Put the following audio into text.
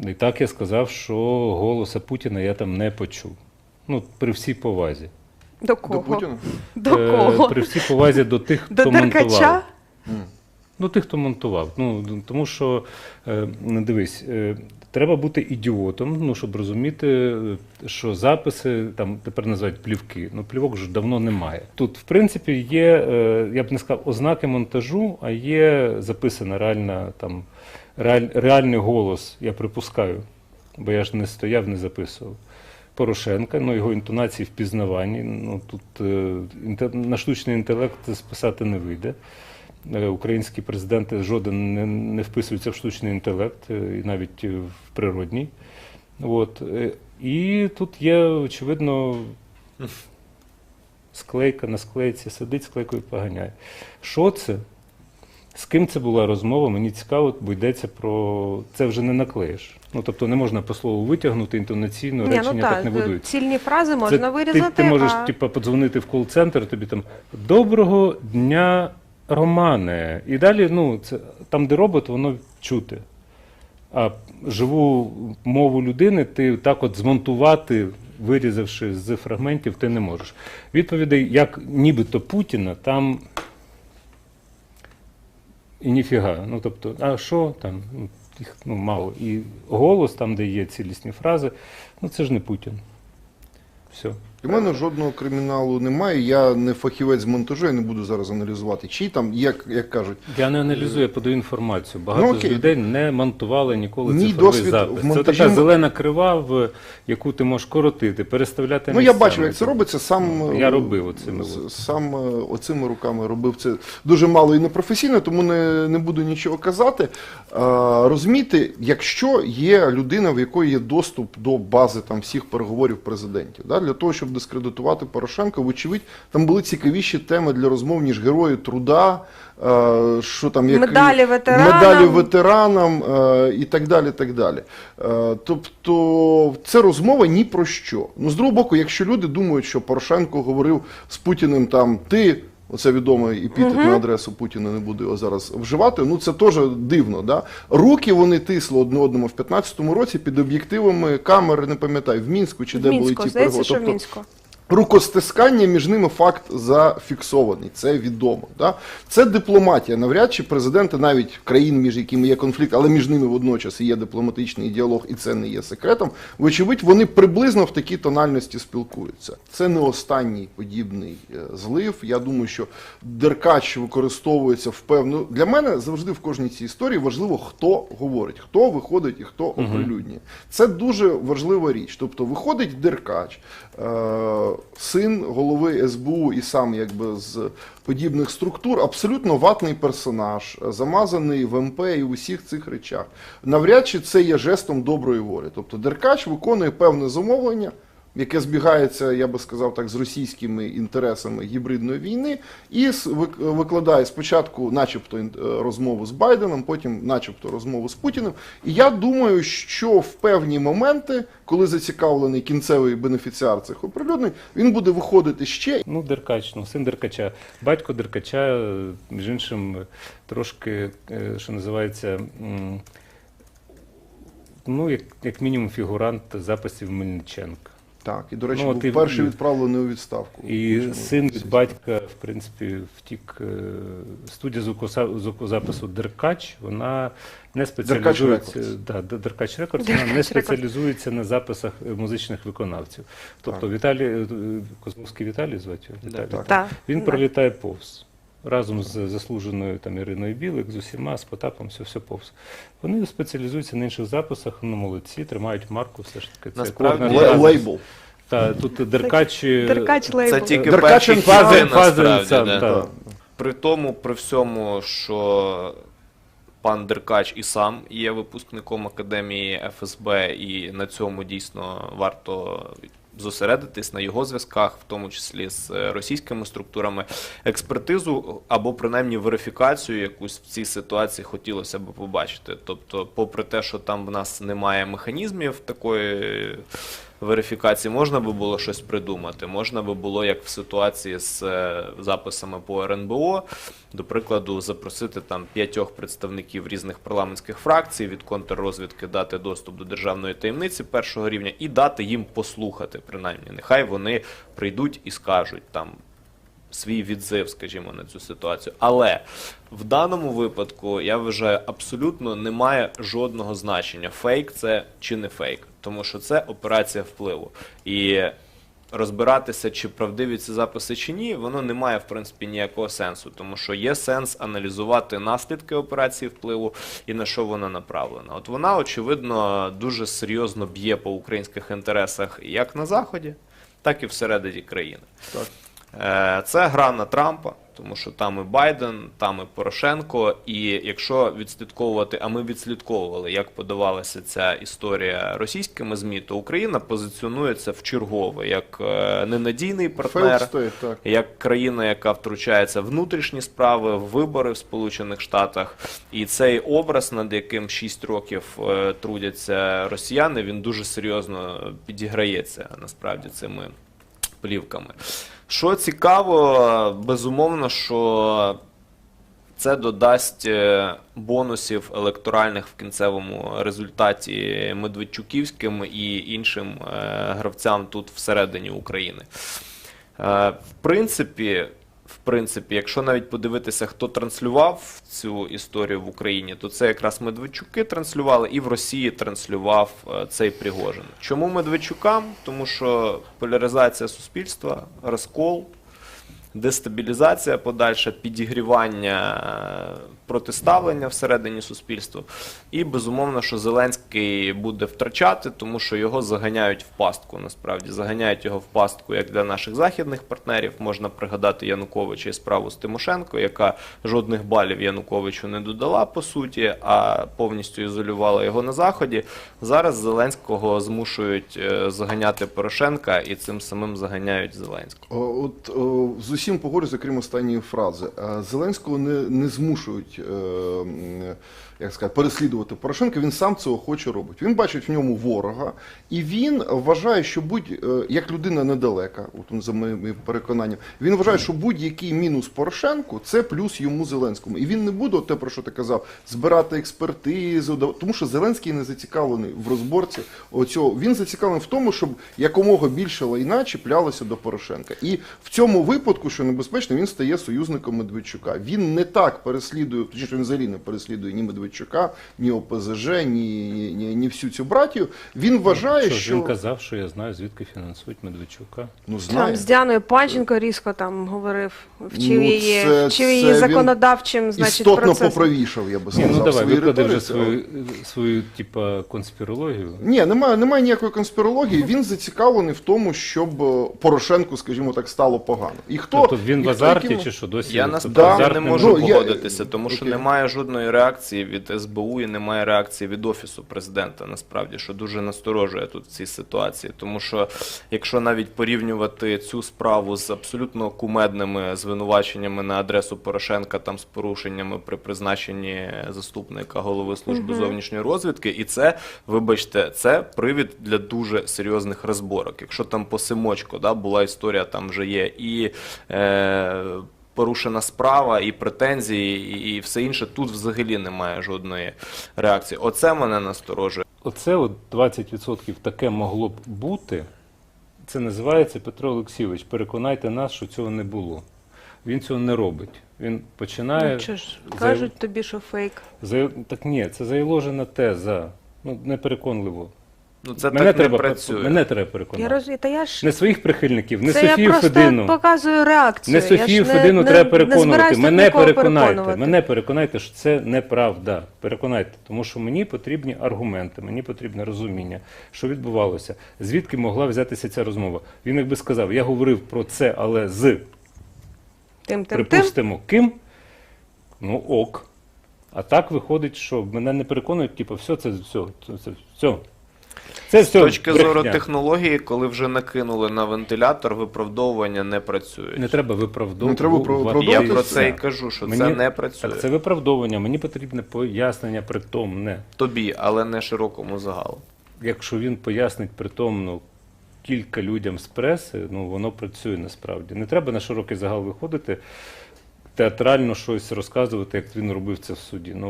І так я сказав, що голоса Путіна я там не почув. Ну, при всій повазі. До До кого? Путіна? До Е, кого? При всій повазі до тих, хто До Деркача? монтував. М. Ну, тих, хто монтував. Ну, тому що, е, ну, дивись, е, треба бути ідіотом, ну, щоб розуміти, е, що записи там тепер називають плівки. Ну, плівок вже давно немає. Тут, в принципі, є, я б не сказав, ознаки монтажу, а є записана реальна там реаль, реальний голос, я припускаю, бо я ж не стояв, не записував. Порошенка, ну його інтонації впізнавані. Ну тут е, на штучний інтелект списати не вийде. Е, Українські президенти жоден не, не вписується в штучний інтелект, е, і навіть е, в природній. От. І тут є, очевидно, склейка на склейці, сидить, склейкою поганяє. Що це? З ким це була розмова? Мені цікаво, бо йдеться про це вже не наклеїш. Ну тобто не можна по слову витягнути інтонаційно, Ні, речення ну так так, не будуються. цільні фрази Це можна вирізати. Ти, ти можеш а... типу, подзвонити в кол-центр, тобі там Доброго дня, Романе. І далі, ну, це, там, де робот, воно чути. А живу мову людини ти так от змонтувати, вирізавши з фрагментів, ти не можеш. Відповідей, як нібито Путіна, там і ніфіга. Ну, тобто, а що там? Їх ну, мало. І голос, там, де є цілісні фрази, ну це ж не Путін. Все. У мене жодного криміналу немає. Я не фахівець з монтажу, я не буду зараз аналізувати. Чи там, як, як кажуть, Я не аналізую, я подаю інформацію. Багато Ну, з людей не монтували ніколи Мій цифровий досвід запис. в монтажі- Це така зелена крива, в яку ти можеш коротити, переставляти ну я бачив, як це робиться. Сам Ну, я е, робив оцими сам е, оцими руками робив це дуже мало і непрофесійно, тому не, не буду нічого казати. А, розумієте, якщо є людина, в якої є доступ до бази там всіх переговорів президентів, да, для того, щоб дискредитувати Порошенка, вочевидь, там були цікавіші теми для розмов, ніж герої труда. е, Що там як Медалі ветеранам. медалі ветеранам е, і так далі. так далі. Е, Тобто це розмова ні про що. Ну, з другого боку, якщо люди думають, що Порошенко говорив з Путіним там ти. Оце відомий епітет на адресу Путіна, не буду його зараз вживати. Ну це теж дивно. Да? Руки вони тисли одне одному в 15-му році під об'єктивами камери, не пам'ятаю, в Мінську чи В де були Мінську, ті здається, переговори. що в Тобто. Рукостискання між ними факт зафіксований, це відомо. Да? Це дипломатія. Навряд чи президенти навіть країн, між якими є конфлікт, але між ними водночас і є дипломатичний діалог, і це не є секретом. Вочевидь, вони приблизно в такій тональності спілкуються. Це не останній подібний е, злив. Я думаю, що Деркач використовується в певну. Для мене завжди в кожній цій історії важливо, хто говорить, хто виходить і хто оприлюднює. Це дуже важлива річ. Тобто виходить Деркач, е, син голови СБУ і сам якби з подібних структур, абсолютно ватний персонаж, замазаний в МП і в усіх цих речах. Навряд чи це є жестом доброї волі. Тобто Деркач виконує певне замовлення. Яке збігається, я би сказав так, з російськими інтересами гібридної війни, і викладає спочатку, начебто, е, розмову з Байденом, потім, начебто, розмову з Путіним. І я думаю, що в певні моменти, коли зацікавлений кінцевий бенефіціар цих оприлюднень, він буде виходити ще Ну, Деркач, ну, син Деркача. Батько Деркача, е, між іншим, трошки, е, що називається, ну, як, як мінімум, фігурант записів Мельниченка. Так, і до речі, Ну, був і- перший відправлений у відставку. І Чому? син від батька, в принципі, втік. е, Студія звукозапису Деркач, вона не спеціалізується. Records. Да, Деркач Рекордс, вона не спеціалізується на записах е, музичних виконавців. Тобто Так. Віталій, е, Козловський Віталій звати його? Віталій. так. Так. Він пролітає повз. Разом з заслуженою там Іриною Білик, з усіма, з Потапом, все, все повз. Вони спеціалізуються на інших записах, ну молодці, тримають марку, все ж таки. Це Насправді- кожна Ле- разом. лейбл. Та, тут Деркач... е, Деркач лейбл. Це тільки Деркач перші and хіти, фази насправді. сам, да. так. При тому, при всьому, що пан Деркач і сам є випускником академії ФСБ, і на цьому дійсно варто зосередитись на його зв'язках, в тому числі з е, російськими структурами, експертизу або принаймні верифікацію якусь в цій ситуації хотілося б побачити. Тобто, попри те, що там в нас немає механізмів такої верифікації можна би було щось придумати. Можна би було, як в ситуації з е, записами по РНБО, до прикладу, запросити там п'ятьох представників різних парламентських фракцій від контррозвідки дати доступ до державної таємниці першого рівня і дати їм послухати, принаймні. Нехай вони прийдуть і скажуть там свій відзив, скажімо, на цю ситуацію. Але в даному випадку я вважаю, абсолютно немає жодного значення, фейк це чи не фейк, тому що це операція впливу. І розбиратися, чи правдиві ці записи чи ні, воно не має в принципі ніякого сенсу, тому що є сенс аналізувати наслідки операції впливу і на що вона направлена. От вона, очевидно, дуже серйозно б'є по українських інтересах як на заході, так і всередині країни. Так. Е, Це гра на Трампа, тому що там і Байден, там і Порошенко. І якщо відслідковувати, а ми відслідковували, як подавалася ця історія російськими ЗМІ, то Україна позиціонується в чергове як е, ненадійний партнер. Failed так. Як країна, яка втручається в внутрішні справи, в вибори в Сполучених Штатах, і цей образ, над яким 6 років е, трудяться росіяни, він дуже серйозно підіграється насправді цими плівками. Що цікаво, безумовно, що це додасть е, бонусів електоральних в кінцевому результаті Медведчуківським і іншим е, гравцям тут всередині України. Е, В принципі, в принципі, якщо навіть подивитися, хто транслював цю історію в Україні, то це якраз Медведчуки транслювали, і в Росії транслював е, цей Пригожин. Чому Медведчукам? Тому що поляризація суспільства, розкол, дестабілізація подальша, підігрівання е, протиставлення всередині суспільства. І безумовно, що Зеленський буде втрачати, тому що його заганяють в пастку. Насправді заганяють його в пастку як для наших західних партнерів. Можна пригадати Януковича і справу з Тимошенко, яка жодних балів Януковичу не додала по суті, а повністю ізолювала його на заході. Зараз Зеленського змушують е, заганяти Порошенка і цим самим заганяють Зеленського. От з усім погоджуюсь, окрім останньої фрази. Е, Зеленського не, не змушують е, як сказати, переслідувати Порошенка. Він сам цього хоче робити. Він бачить в ньому ворога, і він вважає, що будь е, як людина недалека, от за моїм переконанням, він вважає, що будь-який мінус Порошенку це плюс йому Зеленському. І він не буде, те про що ти казав, збирати експертизу, тому що Зеленський не зацікавлений в розборці оцього. Він зацікавлений в тому, щоб якомога більше лайна чіплялося до Порошенка. І в цьому випадку, що небезпечно, він стає союзником Медведчука. Він не так переслідує, точніше, він взагалі не переслідує ні Медведчука, ні ОПЗЖ, ні, ні, ні, ні всю цю братію. Він вважає, Що що він казав, що я знаю, звідки фінансують Медведчука. ну знає. Там з Діаною Панченко різко там говорив, вчив Ну, її, це- вчив це її він законодавчим, значить, істотно процесом. поправішав, я би Ні, сказав. ну давай, виклади вже свою, свою типа, конспірологію. Ні, немає, немає ніякої конспірології. Він зацікавлений в тому, щоб е, Порошенку, скажімо так, стало погано. І хто Тобто він в азарті чи що досі? Я тобто насправді не можу Ну, я- погодитися, тому що немає жодної реакції від СБУ і немає реакції від офісу президента. Насправді, що дуже насторожує тут в цій ситуації. Тому що якщо навіть порівнювати цю справу з абсолютно кумедними звинуваченнями на адресу Порошенка, там з порушеннями при призначенні заступника голови служби зовнішньої розвідки, і це, вибачте, це привід для дуже серйозних розборок. Якщо там по Симочко да, була історія, там вже є і. Е, порушена справа, і претензії, і, і все інше. Тут взагалі немає жодної реакції. Оце мене насторожує. Оце от 20% таке могло б бути. Це називається Петро Олексійович. Переконайте нас, що цього не було. Він цього не робить. Він починає. Ну, що ж, кажуть тобі, що фейк. заяв- Так ні, це заяложена теза. Ну, непереконливо. Ну це мене, так треба, не працює. мене треба Я переконати. та я ж Не своїх прихильників, не це я Софію просто Федину. показую реакцію. Не Софію не- Федину не- треба переконувати. тут Мене переконайте. переконувати. Мене переконайте, що це неправда. Переконайте, тому що мені потрібні аргументи, мені потрібне розуміння, що відбувалося, звідки могла взятися ця розмова. Він якби сказав, я говорив про це, але з Тим, тим, тим. припустимо, ким, ну ок. А так виходить, що мене не переконують, типу, все, це все, це, це все. З точки зору брехня. технології, коли вже накинули на вентилятор, виправдовування не працюють. Не треба виправдовувати. Не треба виправдовувати. Я про це і кажу, що Мені- це не працює. Так, це виправдовування, мені потрібне пояснення притомне. Тобі, але не широкому загалу. Якщо він пояснить притомно кілька людям з преси, ну воно працює насправді. Не треба на широкий загал виходити, театрально щось розказувати, як він робив це в суді. Ну,